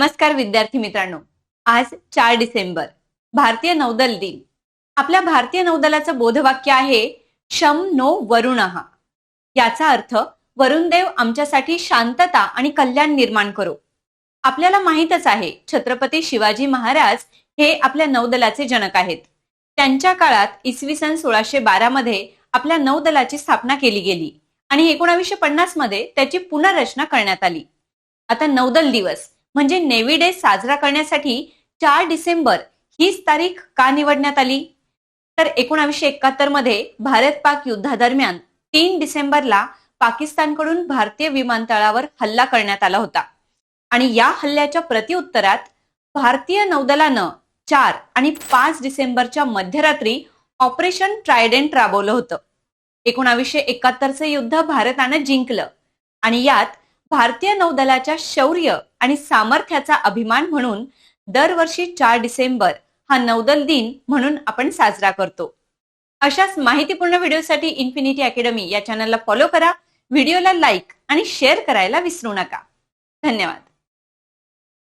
नमस्कार विद्यार्थी मित्रांनो. आज चार डिसेंबर भारतीय नौदल दिन. आपल्या भारतीय नौदलाचं बोधवाक्य आहे शम नो वरुण. याचा अर्थ वरुणदेव आमच्यासाठी शांतता आणि कल्याण निर्माण करो. आपल्याला माहीतच आहे छत्रपती शिवाजी महाराज हे आपल्या नौदलाचे जनक आहेत. त्यांच्या काळात इसवी सन सोळाशे बारा मध्ये आपल्या नौदलाची स्थापना केली गेली आणि एकोणावीसशे पन्नासमध्ये त्याची पुनर्रचना करण्यात आली. आता नौदल दिवस. म्हणजे नेव्ही डे साजरा करण्यासाठी चार डिसेंबर हीच तारीख का निवडण्यात आली? तर एकोणाशे एकाहत्तरमध्ये भारत पाक युद्धादरम्यान तीन डिसेंबरला पाकिस्तानकडून भारतीय विमानतळावर हल्ला करण्यात आला होता. आणि या हल्ल्याच्या प्रत्युत्तरात भारतीय नौदलानं चार आणि पाच डिसेंबरच्या मध्यरात्री ऑपरेशन ट्रायडेंट राबवलं होतं. एकोणावीसशे एकाहत्तरचं युद्ध भारतानं जिंकलं आणि यात भारतीय नौदलाच्या शौर्य आणि सामर्थ्याचा अभिमान म्हणून दरवर्षी चार डिसेंबर हा नौदल दिन म्हणून आपण साजरा करतो. अशाच माहितीपूर्ण व्हिडिओसाठी इन्फिनिटी अकॅडमी या चॅनलला फॉलो करा व्हिडिओला लाईक आणि शेअर करायला विसरू नका. धन्यवाद.